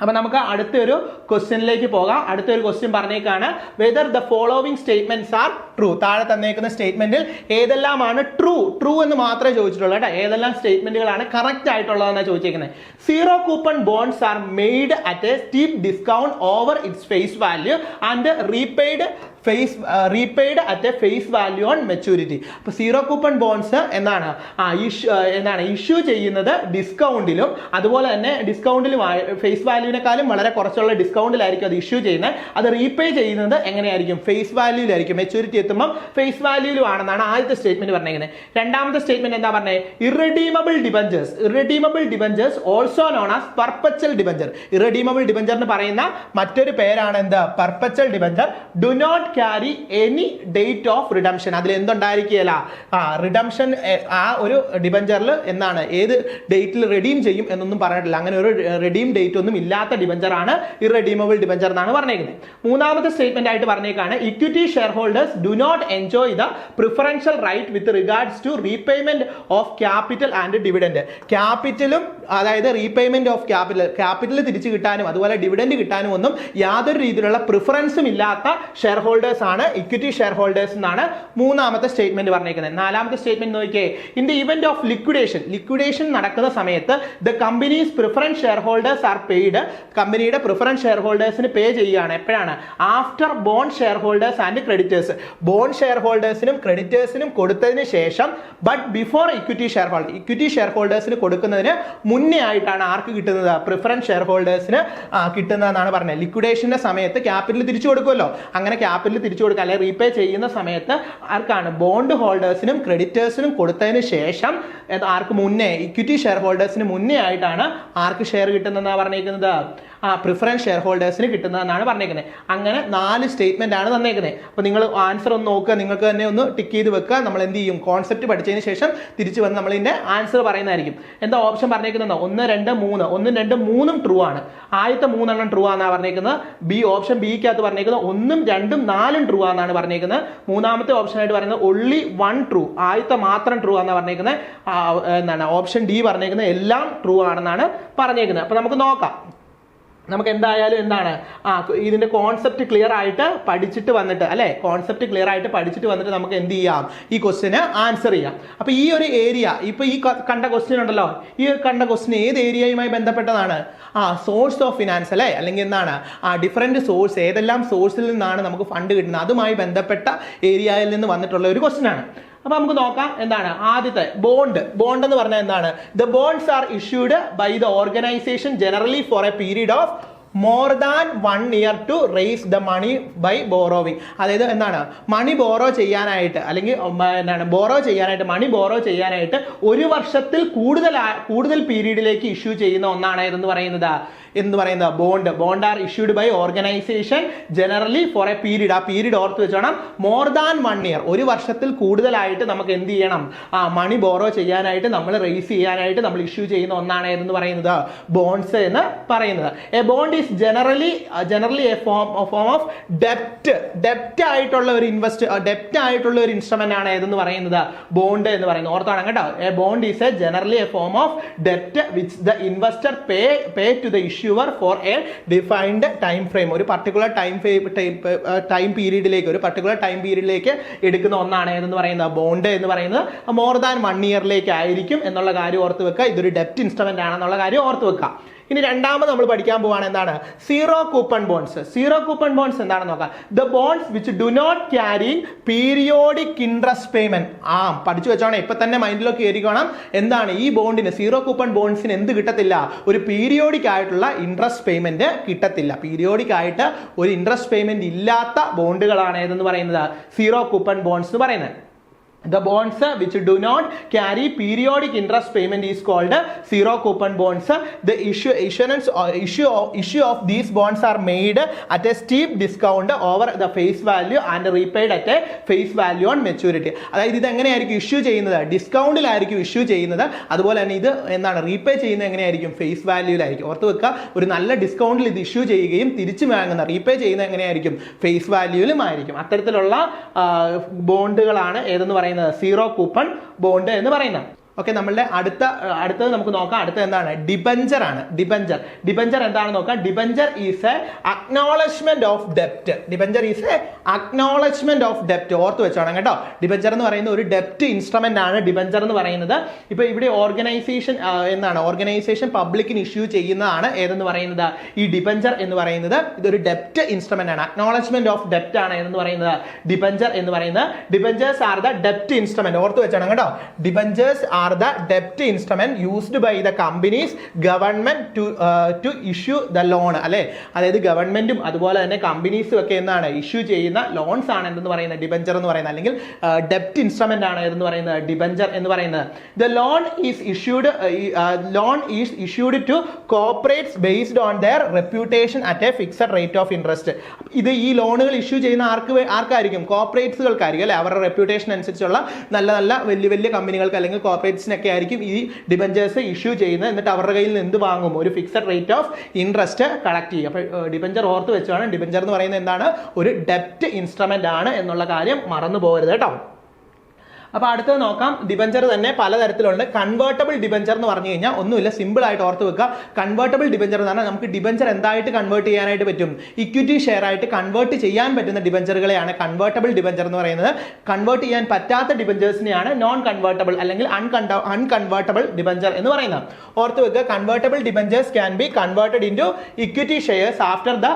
അപ്പൊ നമുക്ക് അടുത്തൊരു ക്വസ്റ്റ്യനിലേക്ക് പോകാം. അടുത്തൊരു question പറഞ്ഞേക്കാണ്. Whether the following statements are true താഴെ തന്നേക്കുന്ന സ്റ്റേറ്റ്മെന്റിൽ ഏതെല്ലാമാണ് ട്രൂ ട്രൂ എന്ന് മാത്രമേ ചോദിച്ചിട്ടുള്ളൂ കേട്ടോ. ഏതെല്ലാം സ്റ്റേറ്റ്മെന്റുകളാണ് കറക്റ്റ് ആയിട്ടുള്ളതെന്ന് ചോദിച്ചേക്കുന്നത് zero coupon bonds are made at a steep discount over its face value and repaid face repaid at a face value on maturity അപ്പോൾ സീറോ കൂപ്പൺ ബോൺസ് എന്നാണ്. ആ ഇഷ്യൂ എന്താണ് ഇഷ്യൂ ചെയ്യുന്നത് ഡിസ്കൗണ്ടിലും അതുപോലെ തന്നെ ഡിസ്കൗണ്ടിലും ഫേസ് വാല്യൂവിനെക്കാളും വളരെ കുറച്ചുള്ള ഡിസ്കൗണ്ടിലായിരിക്കും അത് ഇഷ്യൂ ചെയ്യുന്നത്. അത് റീപേ ചെയ്യുന്നത് എങ്ങനെയായിരിക്കും? ഫേസ് വാല്യൂലായിരിക്കും മെച്ചൂരിറ്റി എത്തുമ്പോൾ ഫേസ് വാല്യൂലും ആണെന്നാണ് ആദ്യത്തെ സ്റ്റേറ്റ്മെന്റ് പറഞ്ഞിരിക്കുന്നത്. രണ്ടാമത്തെ സ്റ്റേറ്റ്മെന്റ് എന്താ പറഞ്ഞത് irredeemable debentures irredeemable debentures also known as perpetual debenture irredeemable debenture എന്ന് പറയുന്ന മറ്റൊരു പേരാണ് എന്ത്? Perpetual debenture do not carry any date of redemption അതിൽ എന്തുണ്ടായിരിക്കുകയില്ല ആ റിഡംഷൻ ആ ഒരു ഡിബഞ്ചറിൽ എന്താണ്? ഏത് ഡേറ്റിൽ റെഡീം ചെയ്യും എന്നൊന്നും പറഞ്ഞിട്ടില്ല. അങ്ങനെ ഒരു റെഡീം ഡേറ്റ് ഒന്നും ഇല്ലാത്ത ഡിബഞ്ചറാണ് ഇറെഡീമബിൾ ഡിബഞ്ചർ എന്നാണ് പറഞ്ഞേക്കുന്നത്. മൂന്നാമത്തെ സ്റ്റേറ്റ്മെന്റ് ആയിട്ട് പറഞ്ഞേക്കാണ് equity share holders do not enjoy the preferential right with regards to repayment of capital and dividend ക്യാപിറ്റലും അതായത് റീപേയ്മെന്റ് ഓഫ് ക്യാപിറ്റൽ ക്യാപിറ്റൽ തിരിച്ചു കിട്ടാനും അതുപോലെ ഡിവിഡൻഡ് കിട്ടാനും ഒന്നും യാതൊരു രീതിയിലുള്ള പ്രിഫറൻസും ഇല്ലാത്ത ഷെയർ ഹോൾഡേഴ്സ് ആണ് ഇക്വിറ്റി ഷെയർ ഹോൾഡേഴ്സ് എന്നാണ് മൂന്നാമത്തെ സ്റ്റേറ്റ്മെന്റ് പറഞ്ഞിരിക്കുന്നത് നാലാമത്തെ സ്റ്റേറ്റ്മെന്റ് നോക്കിയേ in the event of liquidation liquidation നടക്കുന്ന സമയത്ത് the company's preference share holders are paid കമ്പനിയുടെ പ്രിഫറൻസ് ഷെയർ ഹോൾഡേഴ്സിന് പേ ചെയ്യുകയാണ്. എപ്പോഴാണ്? After bond share holders and creditors bond share ഹോൾഡേഴ്സിനും ക്രെഡിറ്റേഴ്സിനും കൊടുത്തതിന് ശേഷം but before equity share holder equity share ഹോൾഡേഴ്സിന് കൊടുക്കുന്നതിന് മുന്നേ ആയിട്ടാണ് ആർക്ക് കിട്ടുന്നത്? പ്രിഫറൻസ് ഷെയർ ഹോൾഡേഴ്സിന് കിട്ടുന്നതെന്നാണ് പറഞ്ഞത്. ലിക്വിഡേഷന്റെ സമയത്ത് ക്യാപിറ്റൽ തിരിച്ചു കൊടുക്കുമല്ലോ. അങ്ങനെ ക്യാപിറ്റൽ തിരിച്ചു കൊടുക്കുക അല്ലെങ്കിൽ റീപേ ചെയ്യുന്ന സമയത്ത് ആർക്കാണ്? ബോണ്ട് ഹോൾഡേഴ്സിനും ക്രെഡിറ്റേഴ്സിനും കൊടുത്തതിന് ശേഷം ആർക്ക് മുന്നേ ഇക്വിറ്റി ഷെയർ ഹോൾഡേഴ്സിന് മുന്നേ ആയിട്ടാണ് ആർക്ക് ഷെയർ കിട്ടുന്നതെന്നാണ് പറഞ്ഞേക്കുന്നത്? ആ പ്രിഫറൻസ് ഷെയർ ഹോൾഡേഴ്സിന് കിട്ടുന്നതെന്നാണ് പറഞ്ഞേക്കുന്നത് അങ്ങനെ നാല് സ്റ്റേറ്റ്മെന്റ് ആണ് തന്നേക്കുന്നത് അപ്പോൾ നിങ്ങൾ ആൻസർ ഒന്ന് നോക്കുക. നിങ്ങൾക്ക് തന്നെ ഒന്ന് ടിക്ക് ചെയ്ത് വെക്കുക. നമ്മൾ എന്ത് ചെയ്യും? കോൺസെപ്റ്റ് പഠിച്ചതിന് ശേഷം തിരിച്ചു വന്ന് നമ്മൾ ഇതിന്റെ ആൻസർ പറയുന്നതായിരിക്കും. എന്താ ഓപ്ഷൻ പറഞ്ഞേക്കുന്നത് ഒന്ന് രണ്ട് മൂന്ന്. ഒന്നും രണ്ടും മൂന്നും ട്രൂ ആണ്. ആദ്യത്തെ മൂന്നെണ്ണം ട്രൂ ആണെന്നാണ് പറഞ്ഞേക്കുന്നത്. ബി ഓപ്ഷൻ ബിക്കകത്ത് പറഞ്ഞേക്കുന്നത് ഒന്നും രണ്ടും നാലും ട്രൂ ആണെന്നാണ് പറഞ്ഞേക്കുന്നത്. മൂന്നാമത്തെ ഓപ്ഷൻ ആയിട്ട് പറയുന്നത് ഒള്ളി വൺ ട്രൂ ആദ്യത്തെ മാത്രം ട്രൂ ആണെന്നാണ് പറഞ്ഞേക്കുന്നത്. എന്താണ്? ഓപ്ഷൻ ഡി പറഞ്ഞേക്കുന്നത് എല്ലാം ട്രൂ ആണെന്നാണ് പറഞ്ഞേക്കുന്നത്. അപ്പോൾ നമുക്ക് നോക്കാം. നമുക്ക് എന്തായാലും എന്താണ്? ആ ഇതിന്റെ കോൺസെപ്റ്റ് ക്ലിയർ ആയിട്ട് പഠിച്ചിട്ട് വന്നിട്ട് അല്ലേ? കോൺസെപ്റ്റ് ക്ലിയർ ആയിട്ട് പഠിച്ചിട്ട് വന്നിട്ട് നമുക്ക് എന്ത് ചെയ്യാം? ഈ ക്വസ്റ്റിന് ആൻസർ ചെയ്യാം. അപ്പോൾ ഈ ഒരു ഏരിയ ഇപ്പോൾ ഈ കണ്ട ക്വസ്റ്റ്യൻ ഉണ്ടല്ലോ. ഈ കണ്ട ക്വസ്റ്റ്യൻ ഏത് ഏരിയയുമായി ബന്ധപ്പെട്ടതാണ്? ആ സോഴ്സ് ഓഫ് ഫിനാൻസ് അല്ലേ? അല്ലെങ്കിൽ എന്താണ്? ആ ഡിഫറെന്റ് സോഴ്സ് ഏതെല്ലാം സോഴ്സിൽ നിന്നാണ് നമുക്ക് ഫണ്ട് കിട്ടുന്നത്? അതുമായി ബന്ധപ്പെട്ട ഏരിയയിൽ നിന്ന് വന്നിട്ടുള്ള ഒരു ക്വസ്റ്റ്യൻ ആണ്. അപ്പൊ നമുക്ക് നോക്കാം എന്താണ് ആദ്യത്തെ ബോണ്ട് ബോണ്ട് എന്ന് പറഞ്ഞാൽ എന്താണ്? The bonds are issued by the organisation generally for a period of more than one year to raise the money by borrowing അതായത് എന്താണ്? മണി ബോറോ ചെയ്യാനായിട്ട് അല്ലെങ്കിൽ എന്താണ് ബോറോ ചെയ്യാനായിട്ട് മണി ബോറോ ചെയ്യാനായിട്ട് ഒരു വർഷത്തിൽ കൂടുതൽ കൂടുതൽ പീരീഡിലേക്ക് ഇഷ്യൂ ചെയ്യുന്ന ഒന്നാണ് ഇതെന്ന് പറയുന്നത്? എന്ന് പറയുന്നത്? Bond bond are issued by organisation generally for a period ആ പീരീഡ് ഓർത്ത് വെച്ചോണം. മോർ ദാൻ വൺ ഇയർ ഒരു വർഷത്തിൽ കൂടുതലായിട്ട് നമുക്ക് എന്ത് ചെയ്യണം? ആ മണി ബോറോ ചെയ്യാനായിട്ട് നമ്മൾ റേസ് ചെയ്യാനായിട്ട് നമ്മൾ ഇഷ്യൂ ചെയ്യുന്ന ഒന്നാണ് എന്ന് പറയുന്നത്? ബോൺസ് എന്ന് പറയുന്നത്. A bond is is generally generally a form form of ഡെപ്റ്റ് ഡെപ്റ്റ് ആയിട്ടുള്ള ഒരു ഇൻവെസ്റ്റ് ഡെപ്റ്റ് ആയിട്ടുള്ള ഒരു ഇൻസ്ട്രുമെന്റ് ആണ് ഏതെന്ന് പറയുന്നത്? ബോണ്ട് എന്ന് പറയുന്നത്. ഓർത്താണ് കേട്ടോ. A bond is a generally a form of ഡെപ്റ്റ് which the investor pay pay to the issuer for a defined time frame ഒരു പർട്ടിക്കുലർ ടൈം ടൈം പീരീഡിലേക്ക് ഒരു പർട്ടിക്കുലർ ടൈം പീരീഡിലേക്ക് എടുക്കുന്ന ഒന്നാണ് ഏതെന്ന് പറയുന്നത്? ബോണ്ട് എന്ന് പറയുന്നത്. മോർ ദാൻ വൺ ഇയറിലേക്ക് ആയിരിക്കും എന്നുള്ള കാര്യം ഓർത്ത് വെക്കുക. ഇതൊരു ഡെപ്റ്റ് ഇൻസ്ട്രുമെന്റ് ആണെന്നുള്ള കാര്യം ഓർത്ത് വെക്കുക. ഇനി രണ്ടാമത് നമ്മൾ പഠിക്കാൻ പോവാണ് എന്താണ്? Zero coupon bonds zero coupon bonds എന്താണെന്ന് നോക്കാം. The bonds which do not carry periodic interest payment ആ പഠിച്ചു വെച്ചോണം. ഇപ്പൊ തന്നെ മൈൻഡിലൊക്കെ ഏരിക്കണം. എന്താണ് ഈ ബോണ്ടിന് സീറോ കൂപ്പൺ ബോൺസിന് എന്ത് കിട്ടത്തില്ല? ഒരു പീരിയോഡിക് ആയിട്ടുള്ള ഇൻട്രസ്റ്റ് പേയ്മെന്റ് കിട്ടത്തില്ല. പീരിയോഡിക് ആയിട്ട് ഒരു ഇൻട്രസ്റ്റ് പേയ്മെന്റ് ഇല്ലാത്ത ബോണ്ടുകളാണ് ഏതെന്ന് പറയുന്നത്? സീറോ കൂപ്പൺ ബോൺസ് എന്ന് പറയുന്നത്. The bonds uh, which do not carry periodic interest payment is called uh, zero coupon bonds. The issue issuance or issue of, issue of these bonds are made at a steep discount over the face value and repaid at a face value on maturity. അതായത് ഇത് എങ്ങനെയായിരിക്കും issue ചെയ്യുന്നത് ഡിസ്കൗണ്ടിലായിരിക്കും issue ചെയ്യുന്നത് അതുപോലെ തന്നെ ഇത് എന്താണ് repay ചെയ്യുന്നത് എങ്ങനെയായിരിക്കും ഫേസ് വാല്യൂലായിരിക്കും ഓർത്ത് വെക്കുക ഒരു നല്ല ഡിസ്കൗണ്ടിൽ ഇത് ഇഷ്യൂ ചെയ്യുകയും തിരിച്ചു വാങ്ങുന്ന റീപേ ചെയ്യുന്നത് എങ്ങനെയായിരിക്കും ഫേസ് വാല്യൂയിലും ആയിരിക്കും അത്തരത്തിലുള്ള ബോണ്ടുകളാണ് ഏതെന്ന് പറയുന്നത് സീറോ കൂപ്പൺ ബോണ്ട് എന്ന് പറയുന്നത് ഓക്കെ നമ്മളുടെ അടുത്ത അടുത്തത് നമുക്ക് നോക്കാം. അടുത്ത എന്താണ്? ഡിബഞ്ചർ ആണ്. ഡിബഞ്ചർ ഡിബഞ്ചർ എന്താണ് നോക്കാം? Debenture is A acknowledgement of ഡെപ്റ്റ് debenture is A acknowledgement of ഡെപ്റ്റ് ഓർത്ത് വെച്ചോണം കേട്ടോ. ഡിബഞ്ചർ എന്ന് പറയുന്ന ഒരു ഡെപ്റ്റ് ഇൻസ്ട്രുമെന്റ് ആണ്. ഡിബഞ്ചർ എന്ന് പറയുന്നത് ഇപ്പൊ ഇവിടെ ഓർഗനൈസേഷൻ എന്താണ്? ഓർഗനൈസേഷൻ പബ്ലിക്കിന് ഇഷ്യൂ ചെയ്യുന്നതാണ്. ഏതെന്ന് പറയുന്നത്? ഈ ഡിബഞ്ചർ എന്ന് പറയുന്നത് ഇതൊരു ഡെപ്റ്റ് ഇൻസ്ട്രുമെന്റ് ആണ്. അക്നോളജ്മെന്റ് ഓഫ് ഡെപ്റ്റ് ആണ് ഏതെന്ന് പറയുന്നത്? ഡിബഞ്ചർ എന്ന് പറയുന്നത്. ഡിബഞ്ചേഴ്സ് ആർ ദ ഡെപ്റ്റ് ഇൻസ്ട്രുമെന്റ് ഓർത്ത് വെച്ചോണം കേട്ടോ. Debentures are the ഡെപ്റ്റ് instrument used by the companies government to to issue the loan അല്ലെ? അതായത് ഗവൺമെന്റും അതുപോലെ തന്നെ കമ്പനീസും ഒക്കെ എന്താണ്? ഇഷ്യൂ ചെയ്യുന്ന ലോൺസ് ആണ് എന്തെന്ന് പറയുന്നത്? ഡിബഞ്ചർ എന്ന് പറയുന്നത്. അല്ലെങ്കിൽ ഡെപ്റ്റ് ഇൻസ്ട്രുമെന്റ് ആണ് എന്ന് പറയുന്നത്? ഡിബഞ്ചർ എന്ന് പറയുന്നത്. The loan is issued loan is issued to corporates based on their reputation at a fixed rate of interest ഇത് ഈ ലോണുകൾ ഇഷ്യൂ ചെയ്യുന്ന ആർക്ക് ആർക്കായിരിക്കും? കോപ്പറേറ്റ്സുകൾക്കായിരിക്കും അല്ലെ? അവരുടെ റെപ്യൂട്ടേഷൻ അനുസരിച്ചുള്ള നല്ല നല്ല വലിയ വലിയ കമ്പനികൾക്ക് അല്ലെങ്കിൽ കോർപ്പറേറ്റ്സിനൊക്കെ ആയിരിക്കും ഈ ഡിബഞ്ചേഴ്സ് ഇഷ്യൂ ചെയ്യുന്നത്. എന്നിട്ട് അവരുടെ കയ്യിൽ നിന്ന് എന്ത് വാങ്ങും? ഒരു fixed rate of interest collect ചെയ്യും അപ്പോൾ ഡിബഞ്ചർ ഓർത്ത് വെച്ചാണ് ഡിബഞ്ചർ എന്ന് പറയുന്നത് എന്താണ്? ഒരു ഡെപ്റ്റ് ഇൻസ്ട്രുമെന്റ് ആണ് എന്നുള്ള കാര്യം മറന്നു പോകരുത് കേട്ടോ. അപ്പോൾ അടുത്തത് നോക്കാം. ഡിബഞ്ചർ തന്നെ പലതരത്തിലുണ്ട്. കൺവേർട്ടബിൾ ഡിബഞ്ചർ എന്ന് പറഞ്ഞു കഴിഞ്ഞാൽ ഒന്നുമില്ല സിമ്പിൾ ആയിട്ട് ഓർത്ത് വെക്കുക. കൺവേർട്ടബിൾ ഡിബഞ്ചർ എന്ന് പറഞ്ഞാൽ നമുക്ക് ഡിബഞ്ചർ എന്തായിട്ട് കൺവേർട്ട് ചെയ്യാനായിട്ട് പറ്റും? ഇക്വിറ്റി ഷെയർ ആയിട്ട് കൺവേർട്ട് ചെയ്യാൻ പറ്റുന്ന ഡിബഞ്ചറുകളെയാണ് കൺവേർട്ടബിൾ ഡിബഞ്ചർ എന്ന് പറയുന്നത്. കൺവേർട്ട് ചെയ്യാൻ പറ്റാത്ത ഡിബഞ്ചേഴ്സിനെയാണ് നോൺ കൺവേർട്ടബിൾ അല്ലെങ്കിൽ അൺകണ്ട അൺകൺവേർട്ടബിൾ ഡിബഞ്ചർ എന്ന് പറയുന്നത്. ഓർത്ത് വെക്കുക convertible debentures can be converted in equity shares after the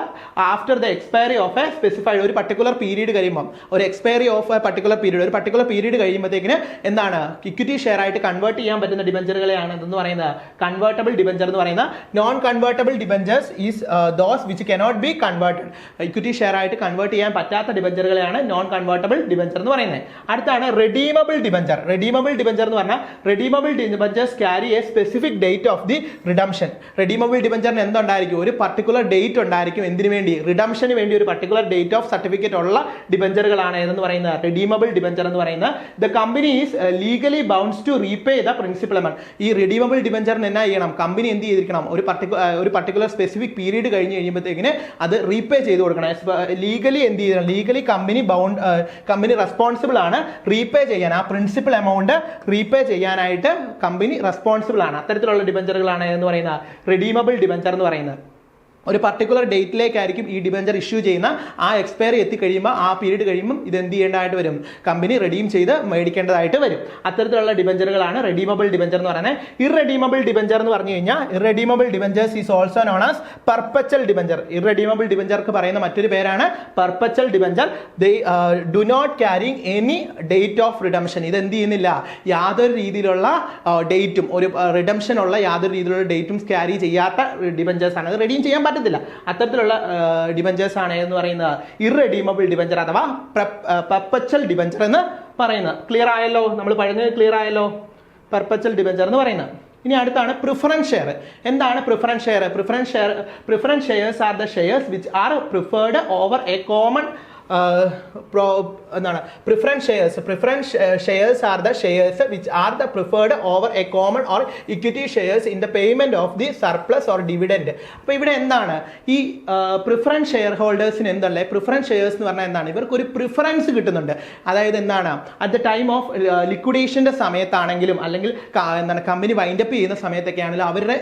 after the expiry of a specified ഒരു പർട്ടിക്കുലർ പീരീഡ് കഴിയുമ്പോൾ ഒരു expiry of a particular period ഒരു പർട്ടിക്കുലർ പീരീഡ് കഴിയുമ്പോഴത്തേക്കിന് എന്താണ്? ഇക്വിറ്റി ഷെയർ ആയിട്ട് കൺവേർട്ട് ചെയ്യാൻ പറ്റുന്ന ഡിബഞ്ചറുകളെയാണ് എന്ന് പറയുന്നത്. കൺവേർട്ടബിൾ ഡിബഞ്ചർ എന്ന് പറയുന്ന non convertible debentures is those which cannot be converted equity share ആയിട്ട് കൺവേർട്ട് ചെയ്യാൻ പറ്റാത്ത ഡിബഞ്ചറുകളെയാണ് നോൺ കൺവേർട്ടബിൾ ഡിബഞ്ചർ എന്ന് പറയുന്നത്. അടുത്താണ് റെഡീമബിൾ ഡിബഞ്ചർ റെഡീമബിൾ ഡിബഞ്ചർ എന്ന് പറഞ്ഞാൽ redeemable debentures carry a specific date of the redemption redeemable ഡിബഞ്ചറിന് എന്തുണ്ടായിരിക്കും? ഒരു പർട്ടിക്കുലർ ഡേറ്റ് ഉണ്ടായിരിക്കും. എന്തിനു വേണ്ടി? റിഡംഷന് വേണ്ടി ഒരു പർട്ടിക്കുലർ ഡേറ്റ് ഓഫ് സർട്ടിഫിക്കറ്റ് ഉള്ള ഡിബഞ്ചറുകളാണ് ഏതെന്ന് പറയുന്നത്? റെഡീമബിൾ ഡിബഞ്ചർ എന്ന് പറയുന്നത്. The company is legally bounds to repay the principal amount ഈ റിഡീമബിൾ ഡിബഞ്ചറിന് എന്നാ ചെയ്യണം? കമ്പനി എന്ത് ചെയ്തിരിക്കണം? ഒരു പർട്ടിക്കുലർ ഒരു പർട്ടിക്കുലർ സ്പെസിഫിക് പീരീഡ് കഴിഞ്ഞ് കഴിയുമ്പോഴത്തേക്കിന് അത് റീപേ ചെയ്ത് കൊടുക്കണം. ലീഗലി എന്ത് ചെയ്യണം legally company bound company responsible ആണ് റീപേ ചെയ്യാൻ. ആ പ്രിൻസിപ്പൽ എമൗണ്ട് റീപേ ചെയ്യാനായിട്ട് കമ്പനി റെസ്പോൺസിബിൾ ആണ്. അത്തരത്തിലുള്ള ഡിബഞ്ചറുകളാണ് എന്ന് പറയുന്നത്. റിഡീമബിൾ ഡിബഞ്ചർ എന്ന് പറയുന്നത്. ഒരു പർട്ടിക്കുലർ ഡേറ്റിലേക്കായിരിക്കും ഈ ഡിബഞ്ചർ ഇഷ്യൂ ചെയ്യുന്ന. ആ എക്സ്പയറി എത്തിക്കഴിയുമ്പോൾ ആ പീരീഡ് കഴിയുമ്പോൾ ഇത് എന്ത് ചെയ്യേണ്ടതായിട്ട് വരും? കമ്പനി റെഡീം ചെയ്ത് മേടിക്കേണ്ടതായിട്ട് വരും. അത്തരത്തിലുള്ള ഡിബഞ്ചറുകളാണ് റെഡീമബിൾ ഡിബഞ്ചർ എന്ന് പറയുന്നത്. ഇറഡീമബിൾ ഡിബഞ്ചർ എന്ന് പറഞ്ഞു കഴിഞ്ഞാൽ irredeemable debentures is also non as perpetual debenture irredeemable ഡിബഞ്ചർക്ക് പറയുന്ന മറ്റൊരു പേരാണ് perpetual debenture they do not carrying any date of redemption ഇത് എന്ത് ചെയ്യുന്നില്ല? യാതൊരു രീതിയിലുള്ള ഡേറ്റും ഒരു റിഡംഷൻ ഉള്ള യാതൊരു രീതിയിലുള്ള ഡേറ്റും ക്യാരി ചെയ്യാത്ത ഡിബഞ്ചേഴ്സ് ആണ്. റെഡീം ചെയ്യാൻ പറ്റത്തില്ല. അത്തരത്തിലുള്ള ഡിബഞ്ചേഴ്സ് ആണ് എന്ന് പറയുന്നത് ഇറഡീമബിൾ ഡിബഞ്ചർ അഥവാ പർപ്പച്ചൽ ഡിബഞ്ചർ എന്ന് പറയുന്നത്. ക്ലിയർ ആയല്ലോ? നമ്മൾ പറഞ്ഞത് ക്ലിയർ ആയല്ലോ? പർപ്പച്ചൽ ഡിബഞ്ചർ എന്ന് പറയുന്നത്. ഇനി അടുത്താണ് പ്രിഫറൻസ് ഷെയർ എന്താണ് preference share preference share preference shares are the shares which are preferred over a common pro എന്താണ് preference shares preference shares are the shares which are the preferred over a common or equity shares in the payment of the surplus or dividend അപ്പോൾ ഇവിടെ എന്താണ്? ഈ preference share ഹോൾഡേഴ്സിന് എന്തല്ലേ? Preference shares എന്ന് പറഞ്ഞാൽ എന്താണ്? ഇവർക്ക് ഒരു പ്രിഫറൻസ് കിട്ടുന്നുണ്ട്. അതായത് എന്താണ്? അറ്റ് ദ ടൈം ഓഫ് ലിക്വിഡേഷന്റെ സമയത്താണെങ്കിലും അല്ലെങ്കിൽ എന്താണ് കമ്പനി വൈൻഡപ്പ് ചെയ്യുന്ന സമയത്തൊക്കെ ആണെങ്കിലും അവരുടെ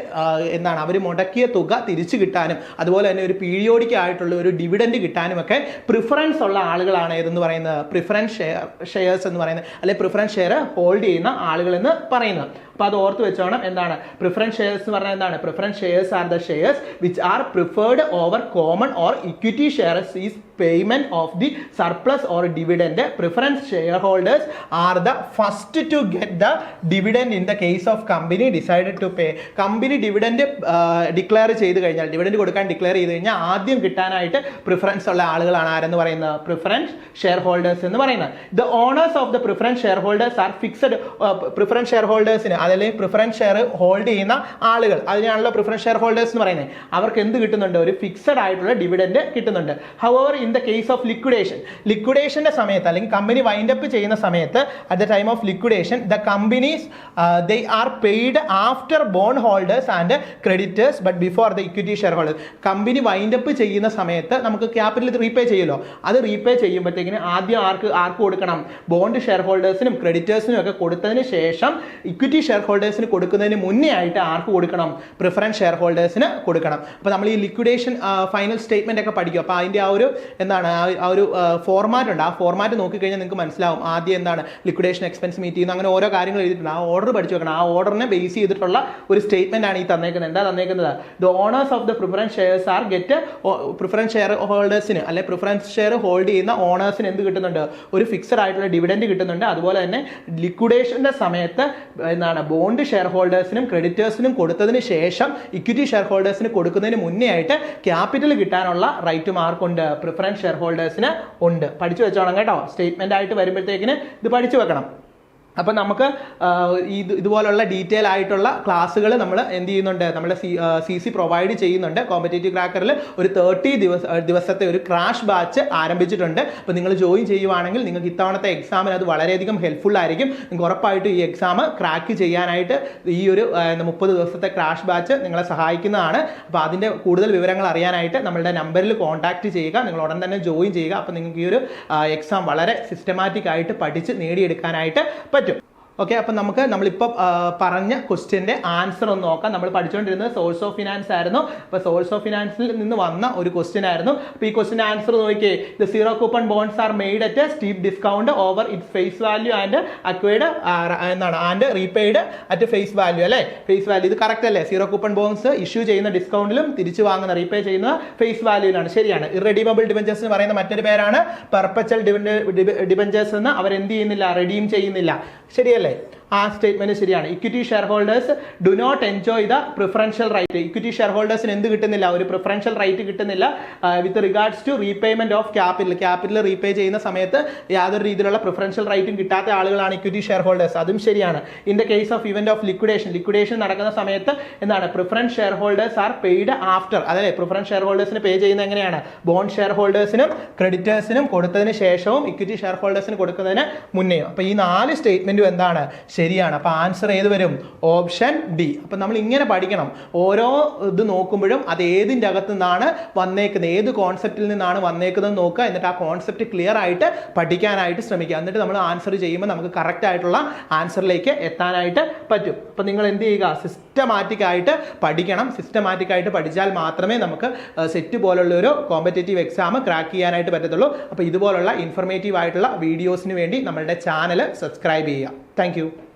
എന്താണ് അവർ മുടക്കിയ തുക തിരിച്ചു കിട്ടാനും അതുപോലെ തന്നെ ഒരു പീരിയോഡിക് ആയിട്ടുള്ള ഒരു കിട്ടാനും ഒക്കെ പ്രിഫറൻസ് ഉള്ള ആളുകളാണ് ഏതെന്ന് പറയുന്നത്? പ്രിഫറൻസ് ഷെയർ ഷെയർസ് എന്ന് പറയുന്നത്. അല്ലെ പ്രിഫറൻസ് ഷെയർ ഹോൾഡ് ചെയ്യുന്ന ആളുകൾ എന്ന് പറയുന്നത്. അപ്പോൾ അത് ഓർത്ത് വെച്ചോണം. എന്താണ്? പ്രിഫറൻസ് ഷെയർസ് എന്ന് പറഞ്ഞാൽ എന്താണ്? Preference shares are the shares which are preferred over common or equity shares is payment of the surplus or dividend preference share holders are the first to get the dividend in the case of company decide to pay company dividend declare ചെയ്ത് കഴിഞ്ഞാൽ dividend കൊടുക്കാൻ declare ചെയ്ത് കഴിഞ്ഞാൽ ആദ്യം കിട്ടാനായിട്ട് preference ഉള്ള ആളുകളാണ് ആരെന്ന് പറയുന്നത്? പ്രിഫറൻസ് ഷെയർ ഹോൾഡേഴ്സ് എന്ന് പറയുന്നത്. The owners of the preference share holders are fixed preference share ഹോൾഡേഴ്സിന് അതല്ലെങ്കിൽ പ്രിഫറൻസ് ഷെയർ ഹോൾഡ് ചെയ്യുന്ന ആളുകൾ. അതിനാണല്ലോ പ്രിഫറൻസ് ഷെയർ ഹോൾഡേഴ്സ് എന്ന് പറയുന്നത്. അവർക്ക് എന്ത് കിട്ടുന്നുണ്ട്? ഒരു ഫിക്സഡ് ആയിട്ടുള്ള ഡിവിഡൻഡ് കിട്ടുന്നുണ്ട്. However in the case of liquidation ലിക്വിഡേഷന്റെ സമയത്ത് അല്ലെങ്കിൽ കമ്പനി വൈൻഡ് അപ്പ് ചെയ്യുന്ന സമയത്ത് at the time of liquidation the companies they are paid after bond holders and creditors but before the equity share holders company wind up ചെയ്യുന്ന സമയത്ത് നമുക്ക് capital repay ചെയ്യുമല്ലോ. അത് repay ചെയ്യുമ്പോഴത്തേക്കിന് ആദ്യം ആർക്ക് ആർക്ക് കൊടുക്കണം? ബോണ്ട് ഷെയർ ഹോൾഡേഴ്സിനും ക്രെഡിറ്റേഴ്സിനും ഒക്കെ കൊടുത്തതിന് ശേഷം ഇക്വിറ്റി ഷെയർ ഹോൾഡേഴ്സിന് കൊടുക്കുന്നതിന് മുന്നേ ആയിട്ട് ആർക്ക് കൊടുക്കണം? പ്രിഫറൻസ് ഷെയർ ഹോൾഡേഴ്സിന് കൊടുക്കണം. അപ്പോൾ നമ്മൾ ഈ ലിക്വിഡേഷൻ ഫൈനൽ സ്റ്റേറ്റ്മെന്റ് ഒക്കെ പഠിക്കും. അപ്പോൾ അതിന്റെ ആ ഒരു എന്താണ്? ആ ഒരു ഫോർമാറ്റ് ഉണ്ട്. ആ ഫോർമാറ്റ് നോക്കിക്കഴിഞ്ഞാൽ നിങ്ങൾക്ക് മനസ്സിലാവും ആദ്യം എന്താണ് ലിക്വിഡേഷൻ എക്സ്പെൻസ് മീറ്റ് ചെയ്യുന്ന. അങ്ങനെ ഓരോ കാര്യങ്ങൾ എഴുതിയിട്ടുണ്ട്. ആ ഓർഡർ പഠിച്ചു വെക്കണം. ആ ഓർഡറിനെ ബേസ് ചെയ്തിട്ടുള്ള ഒരു സ്റ്റേറ്റ്മെന്റ് ആണ് ഈ തന്നേക്കുന്നത്. എന്താ തന്നേക്കുന്നത്? The owners of the preference shares are get preference share ഹോൾഡേഴ്സിന് അല്ലെ പ്രിഫറൻസ് ഷെയർ ഹോൾഡ് ചെയ്യുന്ന ഓണേഴ്സിന് എന്ത് കിട്ടുന്നുണ്ട്? ഒരു ഫിക്സഡ് ആയിട്ടുള്ള ഡിവിഡൻഡ് കിട്ടുന്നുണ്ട്. അതുപോലെ തന്നെ ലിക്വിഡേഷന്റെ സമയത്ത് എന്താണ് ബോണ്ട് ഷെയർ ഹോൾഡേഴ്സിനും ക്രെഡിറ്റേഴ്സിനും കൊടുത്തതിന് ശേഷം ഇക്വിറ്റി ഷെയർ ഹോൾഡേഴ്സിന് കൊടുക്കുന്നതിന് മുന്നേ ആയിട്ട് ക്യാപിറ്റൽ കിട്ടാനുള്ള റൈറ്റ് മാർക്കുണ്ട് പ്രിഫറൻസ് ഷെയർ ഹോൾഡേഴ്സിന് ഉണ്ട്. പഠിച്ചു വെച്ചോണം കേട്ടോ. സ്റ്റേറ്റ്മെന്റ് ആയിട്ട് വരുമ്പോഴത്തേക്കിന് ഇത് പഠിച്ചു വെക്കണം. അപ്പം നമുക്ക് ഇത് ഇതുപോലുള്ള ഡീറ്റെയിൽ ആയിട്ടുള്ള ക്ലാസ്സുകൾ നമ്മൾ എന്ത് ചെയ്യുന്നുണ്ട്? നമ്മുടെ സി സി പ്രൊവൈഡ് ചെയ്യുന്നുണ്ട്. കോമ്പറ്റേറ്റീവ് ക്രാക്കറിൽ ഒരു തേർട്ടി ദിവസ ദിവസത്തെ ഒരു ക്രാഷ് ബാച്ച് ആരംഭിച്ചിട്ടുണ്ട്. അപ്പോൾ നിങ്ങൾ ജോയിൻ ചെയ്യുവാണെങ്കിൽ നിങ്ങൾക്ക് ഇത്തവണത്തെ എക്സാമിന് അത് വളരെയധികം ഹെൽപ്ഫുൾ ആയിരിക്കും. നിങ്ങൾക്ക് ഉറപ്പായിട്ടും ഈ എക്സാം ക്രാക്ക് ചെയ്യാനായിട്ട് ഈ ഒരു മുപ്പത് ദിവസത്തെ ക്രാഷ് ബാച്ച് നിങ്ങളെ സഹായിക്കുന്നതാണ്. അപ്പോൾ അതിന്റെ കൂടുതൽ വിവരങ്ങൾ അറിയാനായിട്ട് നമ്മളുടെ നമ്പറിൽ കോൺടാക്റ്റ് ചെയ്യുക. നിങ്ങൾ ഉടൻ തന്നെ ജോയിൻ ചെയ്യുക. അപ്പോൾ നിങ്ങൾക്ക് ഈ ഒരു എക്സാം വളരെ സിസ്റ്റമാറ്റിക് ആയിട്ട് പഠിച്ച് നേടിയെടുക്കാനായിട്ട് പറ്റും. ഓക്കെ അപ്പം നമുക്ക് നമ്മളിപ്പോൾ പറഞ്ഞ ക്വസ്റ്റ്യന്റെ ആൻസർ ഒന്ന് നോക്കാം. നമ്മൾ പഠിച്ചുകൊണ്ടിരുന്നത് സോഴ്സ് ഓഫ് ഫിനാൻസ് ആയിരുന്നു. അപ്പോൾ സോഴ്സ് ഓഫ് ഫിനാൻസിൽ നിന്ന് വന്ന ഒരു ക്വസ്റ്റ്യൻ ആയിരുന്നു. അപ്പോൾ ഈ ക്വസ്റ്റ്യൻ ആൻസർ നോക്കിയേ. The zero coupon bonds are made at steep discount over it face value and acquired എന്താണ് and repaid at face value അല്ലേ? ഫേസ് വാല്യൂ ഇത് കറക്റ്റ് അല്ലേ? സീറോ കൂപ്പൺ ബോൺസ് ഇഷ്യൂ ചെയ്യുന്ന ഡിസ്കൗണ്ടിലും തിരിച്ചു വാങ്ങുന്ന റീപേ ചെയ്യുന്ന ഫേസ് വാല്യൂലാണ് ശരിയാണ്. ഇറഡീമബിൾ ഡിബഞ്ചേഴ്സ് എന്ന് പറയുന്ന മറ്റൊരു പേരാണ്. പെർപ്പച്ചൽ ഡിബഞ്ചേഴ്സ് എന്ന് അവർ എന്ത് ചെയ്യുന്നില്ല റെഡീം ചെയ്യുന്നില്ല. ശരിയല്ലേ? right. ആ സ്റ്റേറ്റ്മെന്റ് ശരിയാണ്. Equity share holders do not enjoy the preferential right equity share ഹോൾഡേഴ്സിന് എന്ത് കിട്ടുന്നില്ല? ഒരു പ്രിഫറൻഷ്യൽ റൈറ്റ് കിട്ടുന്നില്ല. With regards to repayment of capital capital repay ചെയ്യുന്ന സമയത്ത് യാതൊരു രീതിയിലുള്ള പ്രിഫറൻഷ്യൽ റൈറ്റും കിട്ടാത്ത ആളുകളാണ് ഇക്വിറ്റി ഷെയർ ഹോൾഡേഴ്സ് അതും ശരിയാണ്. In the case of event of liquidation liquidation നടക്കുന്ന സമയത്ത് എന്താണ്? Preference share holders are paid after അതല്ലേ? പ്രിഫറൻസ് ഷെയർ ഹോൾഡേഴ്സിന് പേ ചെയ്യുന്നത് എങ്ങനെയാണ്? ബോണ്ട് ഷെയർ ഹോൾഡേഴ്സിനും ക്രെഡിറ്റേഴ്സിനും കൊടുത്തതിന് ശേഷവും ഇക്വിറ്റി ഷെയർ ഹോൾഡേഴ്സിന് കൊടുക്കുന്നതിന് മുന്നേയും. അപ്പോൾ ഈ നാല് സ്റ്റേറ്റ്മെന്റും എന്താണ്? ശരിയാണ്. അപ്പോൾ ആൻസർ ഏത് വരും? ഓപ്ഷൻ ബി അപ്പോൾ നമ്മൾ ഇങ്ങനെ പഠിക്കണം. ഓരോ ഇത് നോക്കുമ്പോഴും അത് ഏതിന്റെ അകത്തു നിന്നാണ് വന്നേക്കുന്നത്? ഏത് കോൺസെപ്റ്റിൽ നിന്നാണ് വന്നേക്കുന്നത് നോക്കുക. എന്നിട്ട് ആ കോൺസെപ്റ്റ് ക്ലിയർ ആയിട്ട് പഠിക്കാനായിട്ട് ശ്രമിക്കുക. എന്നിട്ട് നമ്മൾ ആൻസർ ചെയ്യുമ്പോൾ നമുക്ക് കറക്റ്റ് ആയിട്ടുള്ള ആൻസറിലേക്ക് എത്താനായിട്ട് പറ്റും. അപ്പോൾ നിങ്ങൾ എന്ത് ചെയ്യുക? സിസ്റ്റമാറ്റിക് ആയിട്ട് പഠിക്കണം. സിസ്റ്റമാറ്റിക് ആയിട്ട് പഠിച്ചാൽ മാത്രമേ നമുക്ക് സെറ്റ് പോലുള്ള ഒരു കോമ്പറ്റേറ്റീവ് എക്സാം ക്രാക്ക് ചെയ്യാനായിട്ട് പറ്റത്തുള്ളൂ. അപ്പോൾ ഇതുപോലുള്ള ഇൻഫർമേറ്റീവ് ആയിട്ടുള്ള വീഡിയോസിന് വേണ്ടി നമ്മളുടെ ചാനൽ സബ്സ്ക്രൈബ് ചെയ്യുക. താങ്ക്